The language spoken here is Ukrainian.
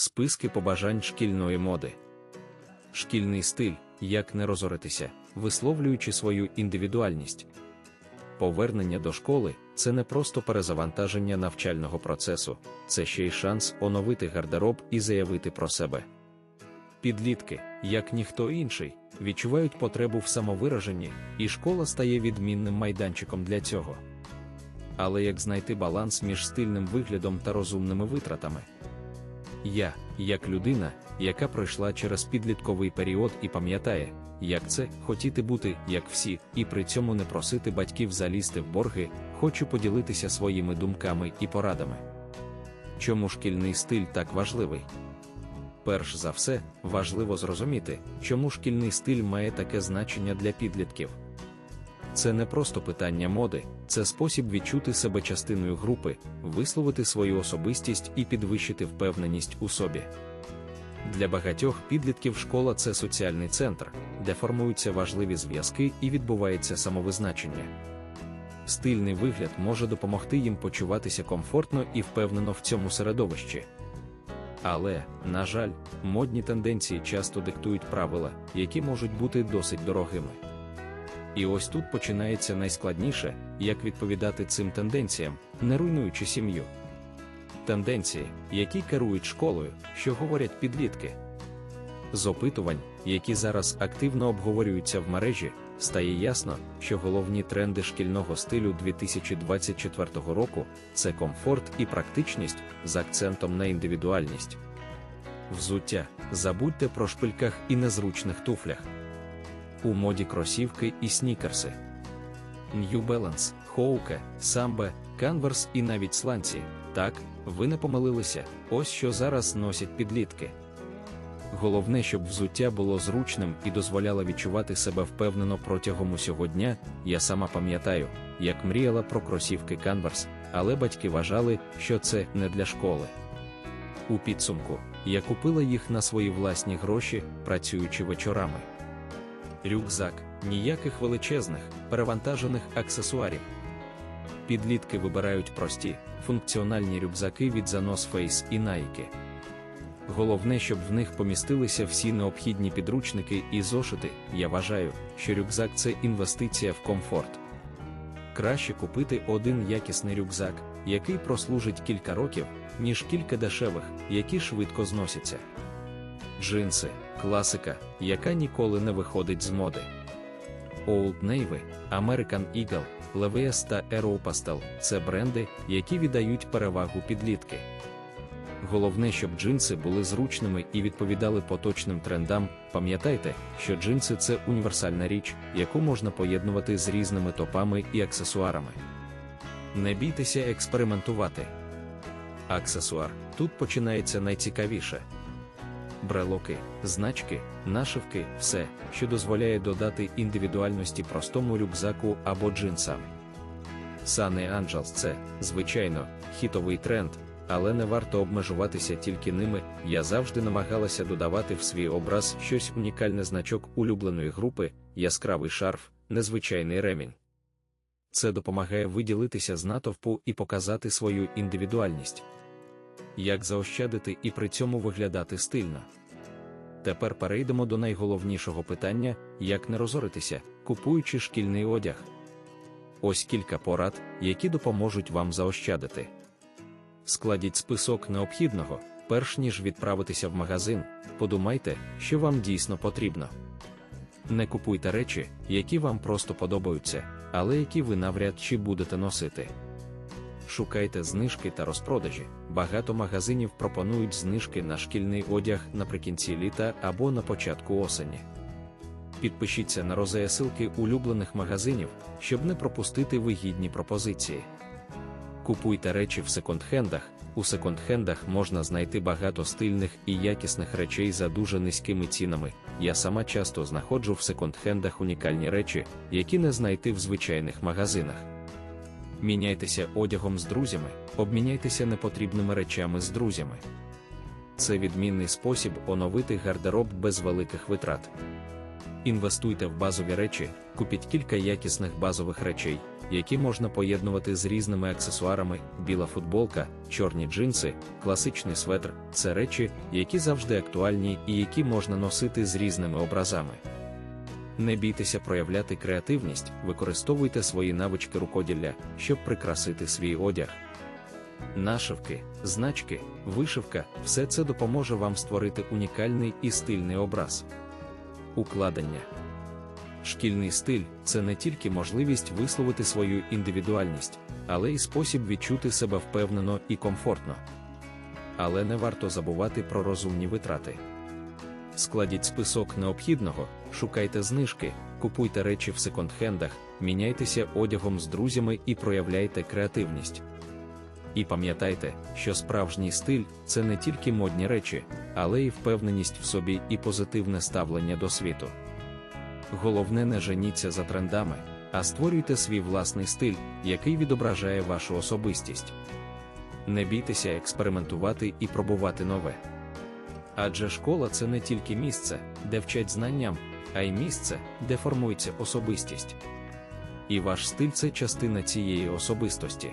Списки побажань шкільної моди. Шкільний стиль, як не розоритися, висловлюючи свою індивідуальність. Повернення до школи це не просто перезавантаження навчального процесу, це ще й шанс оновити гардероб і заявити про себе. Підлітки, як ніхто інший, відчувають потребу в самовираженні, і школа стає відмінним майданчиком для цього. Але як знайти баланс між стильним виглядом та розумними витратами? Я, як людина, яка пройшла через підлітковий період і пам'ятає, як це хотіти бути, як всі, і при цьому не просити батьків залізти в борги, хочу поділитися своїми думками і порадами. Чому шкільний стиль так важливий? Перш за все, важливо зрозуміти, чому шкільний стиль має таке значення для підлітків. Це не просто питання моди, це спосіб відчути себе частиною групи, висловити свою особистість і підвищити впевненість у собі. Для багатьох підлітків школа це соціальний центр, де формуються важливі зв'язки і відбувається самовизначення. Стильний вигляд може допомогти їм почуватися комфортно і впевнено в цьому середовищі. Але, на жаль, модні тенденції часто диктують правила, які можуть бути досить дорогими. І ось тут починається найскладніше, як відповідати цим тенденціям, не руйнуючи сім'ю. Тенденції, які керують школою, що говорять підлітки. З опитувань, які зараз активно обговорюються в мережі, стає ясно, що головні тренди шкільного стилю 2024 року це комфорт і практичність з акцентом на індивідуальність. Взуття забудьте про шпильках і незручних туфлях. У моді кросівки і снікерси. New Balance, Hoka, Samba, Converse і навіть сланці. Так, ви не помилилися, ось що зараз носять підлітки. Головне, щоб взуття було зручним і дозволяло відчувати себе впевнено протягом усього дня. Я сама пам'ятаю, як мріяла про кросівки Converse, але батьки вважали, що це не для школи. У підсумку я купила їх на свої власні гроші, працюючи вечорами. Рюкзак ніяких величезних, перевантажених аксесуарів. Підлітки вибирають прості, функціональні рюкзаки від Zanos Face і Nike. Головне, щоб в них помістилися всі необхідні підручники і зошити. Я вважаю, що рюкзак це інвестиція в комфорт. Краще купити один якісний рюкзак, який прослужить кілька років, ніж кілька дешевих, які швидко зносяться. Джинси класика, яка ніколи не виходить з моди. Old Navy, American Eagle, Levi's та Aeropostale – це бренди, які віддають перевагу підлітки. Головне, щоб джинси були зручними і відповідали поточним трендам. Пам'ятайте, що джинси це універсальна річ, яку можна поєднувати з різними топами і аксесуарами. Не бійтеся експериментувати. Аксесуар тут починається найцікавіше. Брелоки, значки, нашивки все, що дозволяє додати індивідуальності простому рюкзаку або джинсам. Sunny Angels – це, звичайно, хітовий тренд, але не варто обмежуватися тільки ними. Я завжди намагалася додавати в свій образ щось унікальне значок улюбленої групи, яскравий шарф, незвичайний ремінь. Це допомагає виділитися з натовпу і показати свою індивідуальність. Як заощадити і при цьому виглядати стильно. Тепер перейдемо до найголовнішого питання: як не розоритися, купуючи шкільний одяг. Ось кілька порад, які допоможуть вам заощадити. Складіть список необхідного, перш ніж відправитися в магазин, подумайте, що вам дійсно потрібно. Не купуйте речі, які вам просто подобаються, але які ви навряд чи будете носити. Шукайте знижки та розпродажі. Багато магазинів пропонують знижки на шкільний одяг наприкінці літа або на початку осені. Підпишіться на розеясилки улюблених магазинів, щоб не пропустити вигідні пропозиції. Купуйте речі в секонд-хендах. У секонд-хендах можна знайти багато стильних і якісних речей за дуже низькими цінами. Я сама часто знаходжу в секонд-хендах унікальні речі, які не знайти в звичайних магазинах. Міняйтеся одягом з друзями, обміняйтеся непотрібними речами з друзями. Це відмінний спосіб оновити гардероб без великих витрат. Інвестуйте в базові речі, купіть кілька якісних базових речей, які можна поєднувати з різними аксесуарами: біла футболка, чорні джинси, класичний светр це речі, які завжди актуальні і які можна носити з різними образами. Не бійтеся проявляти креативність, використовуйте свої навички рукоділля, щоб прикрасити свій одяг. Нашивки, значки, вишивка все це допоможе вам створити унікальний і стильний образ. Укладення. Шкільний стиль це не тільки можливість висловити свою індивідуальність, але й спосіб відчути себе впевнено і комфортно. Але не варто забувати про розумні витрати. Складіть список необхідного, шукайте знижки, купуйте речі в секонд-хендах, міняйтеся одягом з друзями і проявляйте креативність. І пам'ятайте, що справжній стиль це не тільки модні речі, але й впевненість в собі і позитивне ставлення до світу. Головне, не женіться за трендами, а створюйте свій власний стиль, який відображає вашу особистість. Не бійтеся експериментувати і пробувати нове. Адже школа це не тільки місце, де вчать знанням, а й місце, де формується особистість. І ваш стиль це частина цієї особистості.